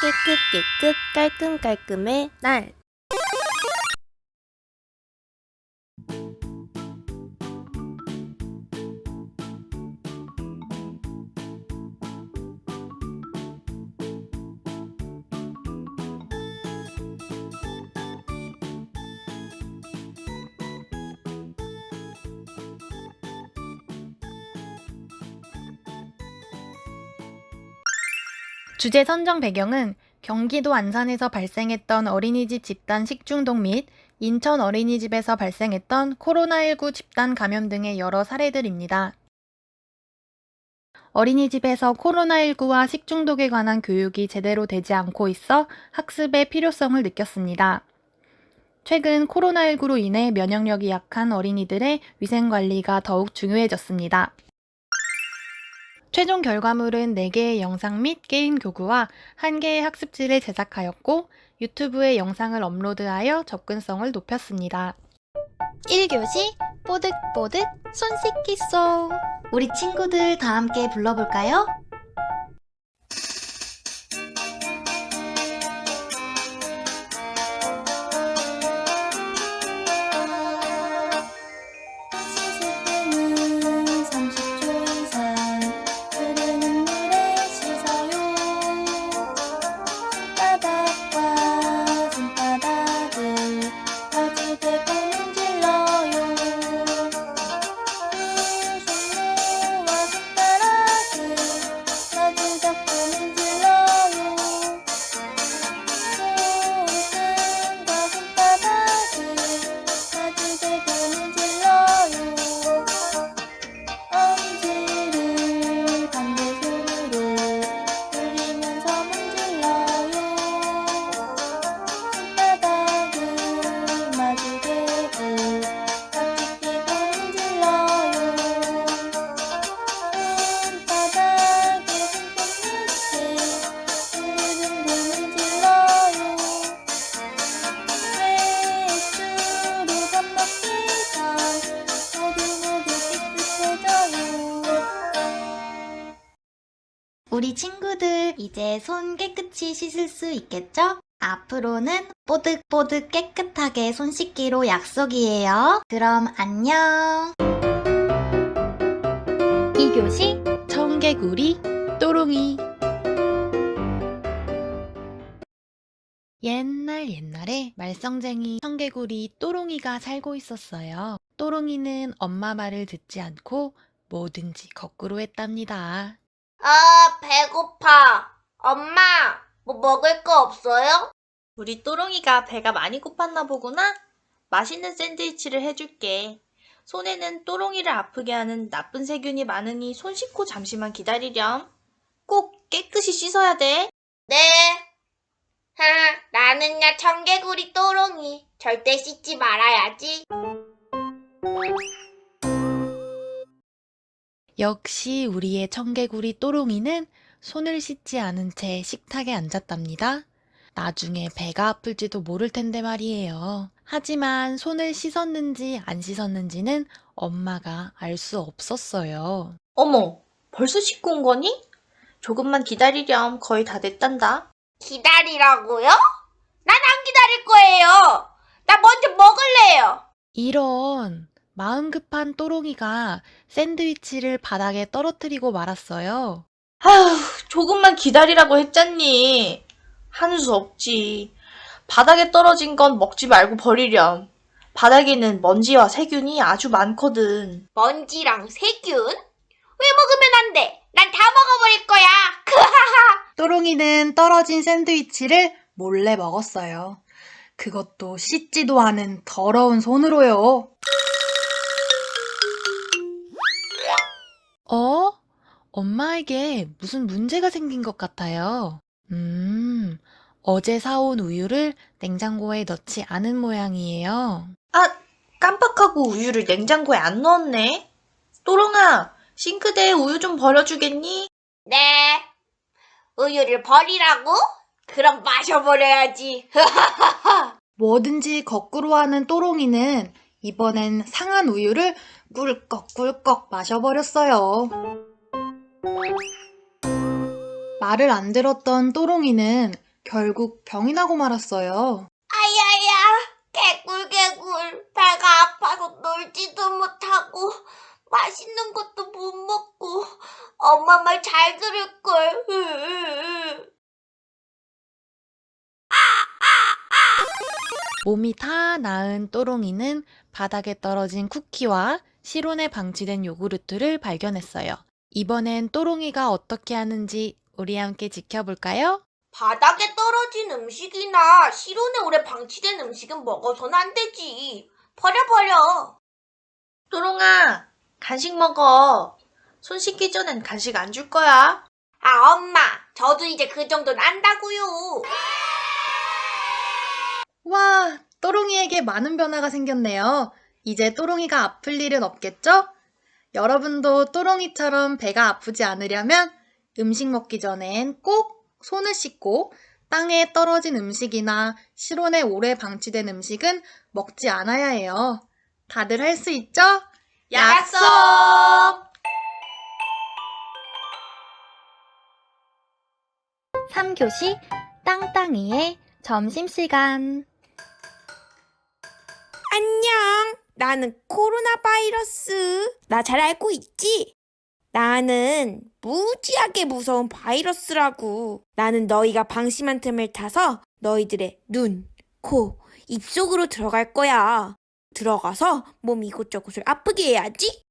깨끗 깨끗 깔끔 깔끔의 날. 주제 선정 배경은 경기도 안산에서 발생했던 어린이집 집단 식중독 및 인천 어린이집에서 발생했던 코로나19 집단 감염 등의 여러 사례들입니다. 어린이집에서 코로나19와 식중독에 관한 교육이 제대로 되지 않고 있어 학습의 필요성을 느꼈습니다. 최근 코로나19로 인해 면역력이 약한 어린이들의 위생관리가 더욱 중요해졌습니다. 최종 결과물은 4개의 영상 및 게임 교구와 1개의 학습지를 제작하였고 유튜브에 영상을 업로드하여 접근성을 높였습니다. 1교시 뽀득뽀득 손 씻기 송 우리 친구들 다 함께 불러볼까요? 친구들 이제 손 깨끗이 씻을 수 있겠죠? 앞으로는 뽀득뽀득 깨끗하게 손 씻기로 약속이에요. 그럼 안녕. 2교시 청개구리 또롱이 옛날 옛날에 말썽쟁이 청개구리 또롱이가 살고 있었어요. 또롱이는 엄마 말을 듣지 않고 뭐든지 거꾸로 했답니다. 아, 배고파. 엄마, 뭐 먹을 거 없어요? 우리 또롱이가 배가 많이 고팠나 보구나? 맛있는 샌드위치를 해줄게. 손에는 또롱이를 아프게 하는 나쁜 세균이 많으니 손 씻고 잠시만 기다리렴. 꼭 깨끗이 씻어야 돼. 네. 하, 나는야 청개구리 또롱이. 절대 씻지 말아야지. 역시 우리의 청개구리 또롱이는 손을 씻지 않은 채 식탁에 앉았답니다. 나중에 배가 아플지도 모를 텐데 말이에요. 하지만 손을 씻었는지 안 씻었는지는 엄마가 알 수 없었어요. 어머, 벌써 씻고 온 거니? 조금만 기다리렴. 거의 다 됐단다. 기다리라고요? 난 안 기다릴 거예요. 나 먼저 먹을래요. 이런 마음 급한 또롱이가 샌드위치를 바닥에 떨어뜨리고 말았어요. 아휴, 조금만 기다리라고 했잖니. 하는 수 없지. 바닥에 떨어진 건 먹지 말고 버리렴. 바닥에는 먼지와 세균이 아주 많거든. 먼지랑 세균? 왜 먹으면 안 돼? 난 다 먹어버릴 거야. 또롱이는 떨어진 샌드위치를 몰래 먹었어요. 그것도 씻지도 않은 더러운 손으로요. 어? 엄마에게 무슨 문제가 생긴 것 같아요. 음, 어제 사온 우유를 냉장고에 넣지 않은 모양이에요. 아, 깜빡하고 우유를 냉장고에 안 넣었네. 또롱아, 싱크대에 우유 좀 버려주겠니? 네. 우유를 버리라고? 그럼 마셔버려야지. 뭐든지 거꾸로 하는 또롱이는 이번엔 상한 우유를 꿀꺽꿀꺽 마셔버렸어요. 말을 안 들었던 또롱이는 결국 병이 나고 말았어요. 아야야, 개굴 개굴. 배가 아파서 놀지도 못하고 맛있는 것도 못 먹고 엄마 말 잘 들을 걸. 몸이 다 나은 또롱이는 바닥에 떨어진 쿠키와 실온에 방치된 요구르트를 발견했어요. 이번엔 또롱이가 어떻게 하는지 우리 함께 지켜볼까요? 바닥에 떨어진 음식이나 실온에 오래 방치된 음식은 먹어서는 안 되지. 버려 버려. 또롱아, 간식 먹어. 손 씻기 전엔 간식 안 줄 거야. 아 엄마, 저도 이제 그 정도는 안다고요. 와, 또롱이에게 많은 변화가 생겼네요. 이제 또롱이가 아플 일은 없겠죠? 여러분도 또롱이처럼 배가 아프지 않으려면 음식 먹기 전엔 꼭 손을 씻고 땅에 떨어진 음식이나 실온에 오래 방치된 음식은 먹지 않아야 해요. 다들 할 수 있죠? 약속! 3교시 땅땅이의 점심시간. 나는 코로나 바이러스. 나 잘 알고 있지? 나는 무지하게 무서운 바이러스라고. 나는 너희가 방심한 틈을 타서 너희들의 눈, 코, 입 속으로 들어갈 거야. 들어가서 몸 이곳저곳을 아프게 해야지.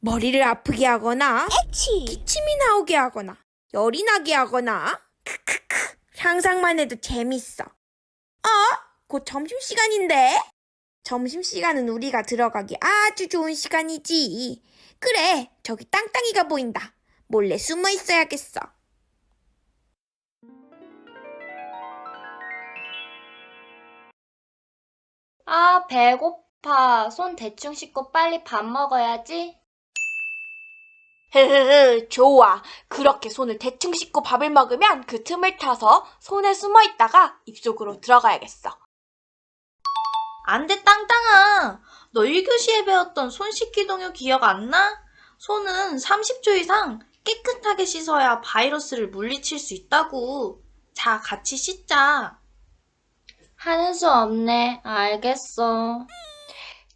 머리를 아프게 하거나, 기침이 나오게 하거나, 열이 나게 하거나, 크크크. 상상만 해도 재밌어. 어? 곧 점심시간인데? 점심시간은 우리가 들어가기 아주 좋은 시간이지. 그래, 저기 땅땅이가 보인다. 몰래 숨어 있어야겠어. 아, 배고파. 손 대충 씻고 빨리 밥 먹어야지. 흐흐흐, 좋아. 그렇게 손을 대충 씻고 밥을 먹으면 그 틈을 타서 손에 숨어 있다가 입속으로 들어가야겠어. 안 돼, 땅땅아. 너 1교시에 배웠던 손 씻기 동요 기억 안 나? 손은 30초 이상 깨끗하게 씻어야 바이러스를 물리칠 수 있다고. 자, 같이 씻자. 하는 수 없네. 알겠어.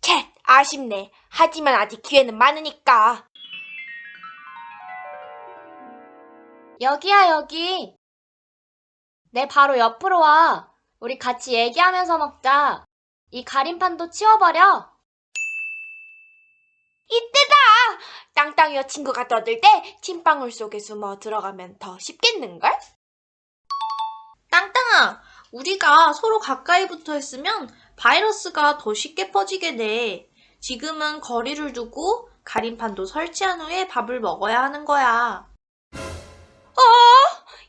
쳇, 아쉽네. 하지만 아직 기회는 많으니까. 여기야, 여기. 내 바로 옆으로 와. 우리 같이 얘기하면서 먹자. 이 가림판도 치워버려. 이때다! 땅땅이와 친구가 떠들 때 침방울 속에 숨어 들어가면 더 쉽겠는걸? 땅땅아, 우리가 서로 가까이 붙어 있으면 바이러스가 더 쉽게 퍼지게 돼. 지금은 거리를 두고 가림판도 설치한 후에 밥을 먹어야 하는 거야.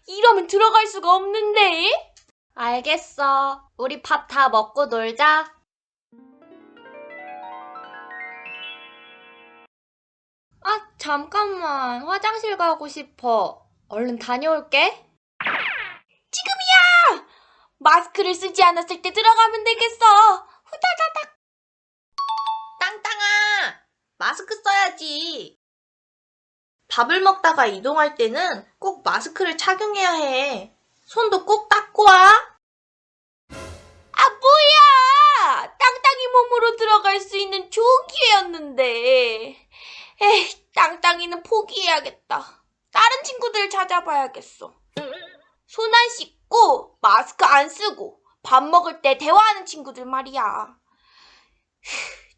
이러면 들어갈 수가 없는데? 알겠어. 우리 밥 다 먹고 놀자. 아, 잠깐만. 화장실 가고 싶어. 얼른 다녀올게. 마스크를 쓰지 않았을 때 들어가면 되겠어. 후다다닥. 땅땅아, 마스크 써야지. 밥을 먹다가 이동할 때는 꼭 마스크를 착용해야 해. 손도 꼭 닦고 와. 아, 뭐야! 땅땅이 몸으로 들어갈 수 있는 좋은 기회였는데. 에이, 땅땅이는 포기해야겠다. 다른 친구들 찾아봐야겠어. 손 안 씻고, 마스크 안 쓰고, 밥 먹을 때 대화하는 친구들 말이야.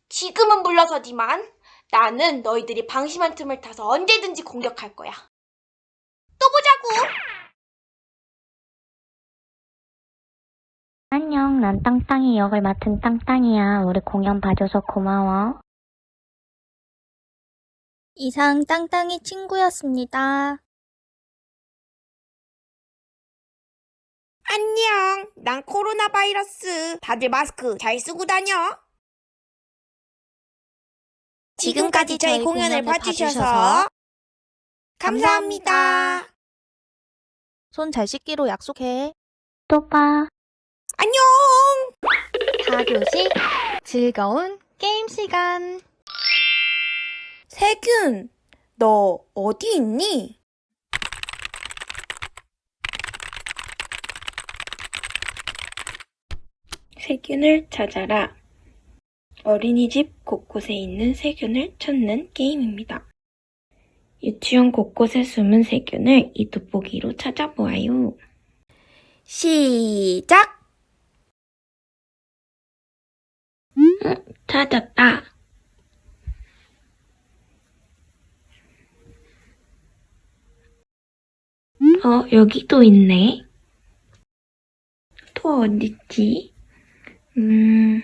지금은 물러서지만, 나는 너희들이 방심한 틈을 타서 언제든지 공격할 거야. 또 보자고! 안녕, 난 땅땅이 역을 맡은 땅땅이야. 우리 공연 봐줘서 고마워. 이상 땅땅이 친구였습니다. 안녕. 난 코로나 바이러스. 다들 마스크 잘 쓰고 다녀. 지금까지 저희 공연을 봐주셔서 감사합니다. 손 잘 씻기로 약속해. 또 봐. 안녕. 4교시 즐거운 게임 시간. 세균, 너 어디 있니? 세균을 찾아라. 어린이집 곳곳에 있는 세균을 찾는 게임입니다. 유치원 곳곳에 숨은 세균을 이 돋보기로 찾아보아요. 시작! 응, 찾았다. 어, 여기도 있네. 또 어딨지? 음.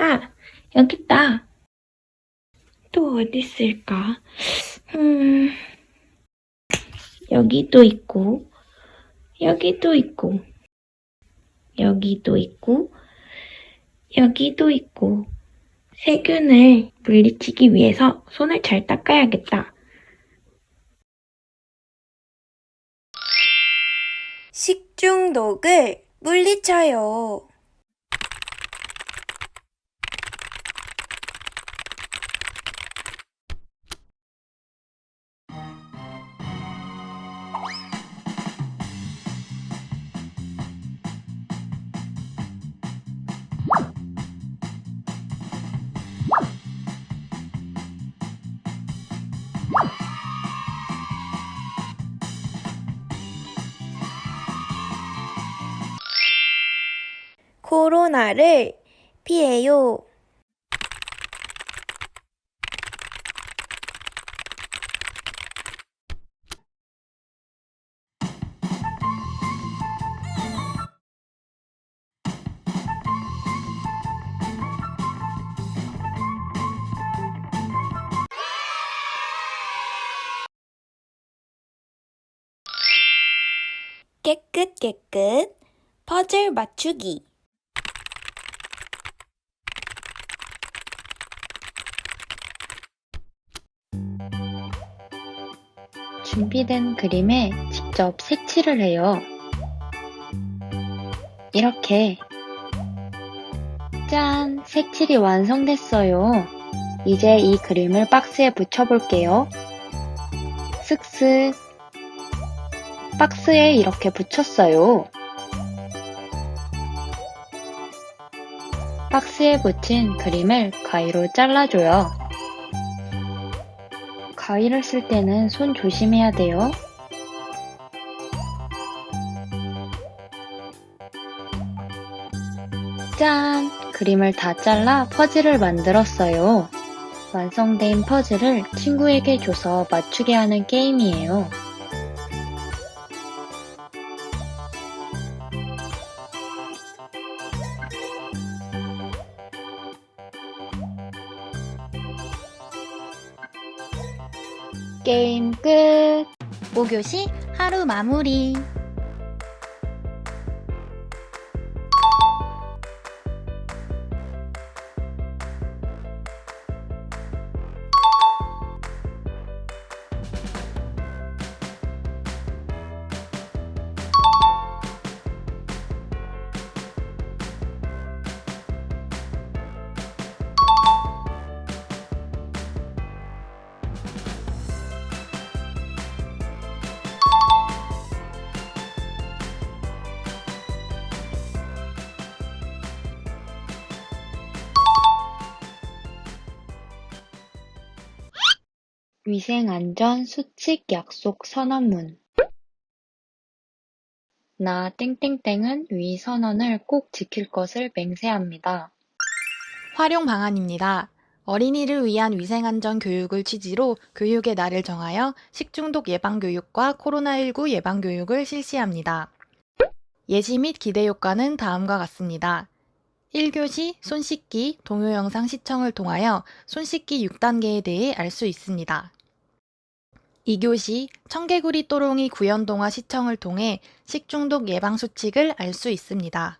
아, 여기 있다. 또 어디 있을까? 음. 여기도 있고, 여기도 있고, 여기도 있고, 여기도 있고. 세균을 물리치기 위해서 손을 잘 닦아야겠다. 중독을 물리쳐요. 코로나를 피해요. 깨끗 깨끗 퍼즐 맞추기 준비된 그림에 직접 색칠을 해요. 이렇게. 짠! 색칠이 완성됐어요. 이제 이 그림을 박스에 붙여볼게요. 쓱쓱. 박스에 이렇게 붙였어요. 박스에 붙인 그림을 가위로 잘라줘요. 가위를 쓸 때는 손 조심해야 돼요. 짠! 그림을 다 잘라 퍼즐을 만들었어요. 완성된 퍼즐을 친구에게 줘서 맞추게 하는 게임이에요. 5교시 하루 마무리. 위생안전 수칙 약속 선언문 나 땡땡땡은 위 선언을 꼭 지킬 것을 맹세합니다. 활용 방안입니다. 어린이를 위한 위생안전 교육을 취지로 교육의 날을 정하여 식중독 예방교육과 코로나19 예방교육을 실시합니다. 예시 및 기대 효과는 다음과 같습니다. 1교시 손 씻기 동요 영상 시청을 통하여 손 씻기 6단계에 대해 알 수 있습니다. 2교시 청개구리 또롱이 구연동화 시청을 통해 식중독 예방 수칙을 알 수 있습니다.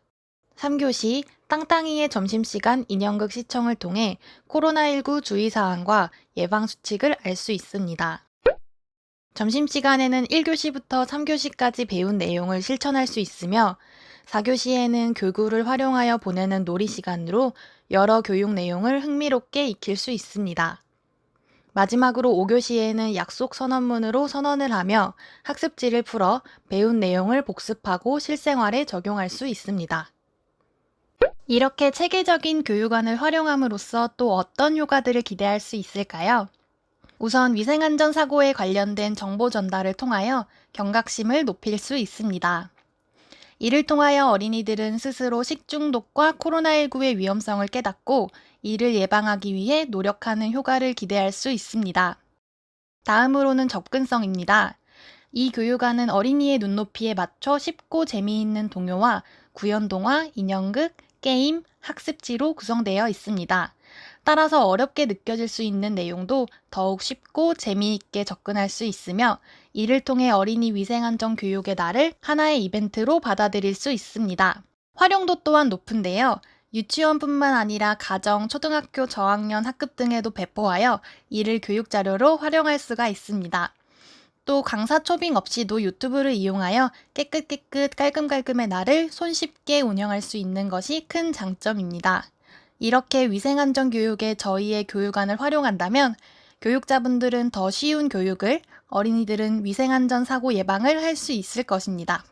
3교시 땅땅이의 점심시간 인형극 시청을 통해 코로나19 주의사항과 예방수칙을 알 수 있습니다. 점심시간에는 1교시부터 3교시까지 배운 내용을 실천할 수 있으며 4교시에는 교구를 활용하여 보내는 놀이 시간으로 여러 교육 내용을 흥미롭게 익힐 수 있습니다. 마지막으로 5교시에는 약속 선언문으로 선언을 하며 학습지를 풀어 배운 내용을 복습하고 실생활에 적용할 수 있습니다. 이렇게 체계적인 교육안을 활용함으로써 또 어떤 효과들을 기대할 수 있을까요? 우선 위생안전 사고에 관련된 정보 전달을 통하여 경각심을 높일 수 있습니다. 이를 통하여 어린이들은 스스로 식중독과 코로나19의 위험성을 깨닫고 이를 예방하기 위해 노력하는 효과를 기대할 수 있습니다. 다음으로는 접근성입니다. 이 교육안은 어린이의 눈높이에 맞춰 쉽고 재미있는 동요와 구연동화, 인형극, 게임, 학습지로 구성되어 있습니다. 따라서 어렵게 느껴질 수 있는 내용도 더욱 쉽고 재미있게 접근할 수 있으며 이를 통해 어린이 위생안전 교육의 날을 하나의 이벤트로 받아들일 수 있습니다. 활용도 또한 높은데요. 유치원뿐만 아니라 가정, 초등학교 저학년 학급 등에도 배포하여 이를 교육 자료로 활용할 수가 있습니다. 또 강사 초빙 없이도 유튜브를 이용하여 깨끗깨끗 깔끔깔끔의 날을 손쉽게 운영할 수 있는 것이 큰 장점입니다. 이렇게 위생안전 교육에 저희의 교육안을 활용한다면 교육자분들은 더 쉬운 교육을, 어린이들은 위생안전 사고 예방을 할 수 있을 것입니다.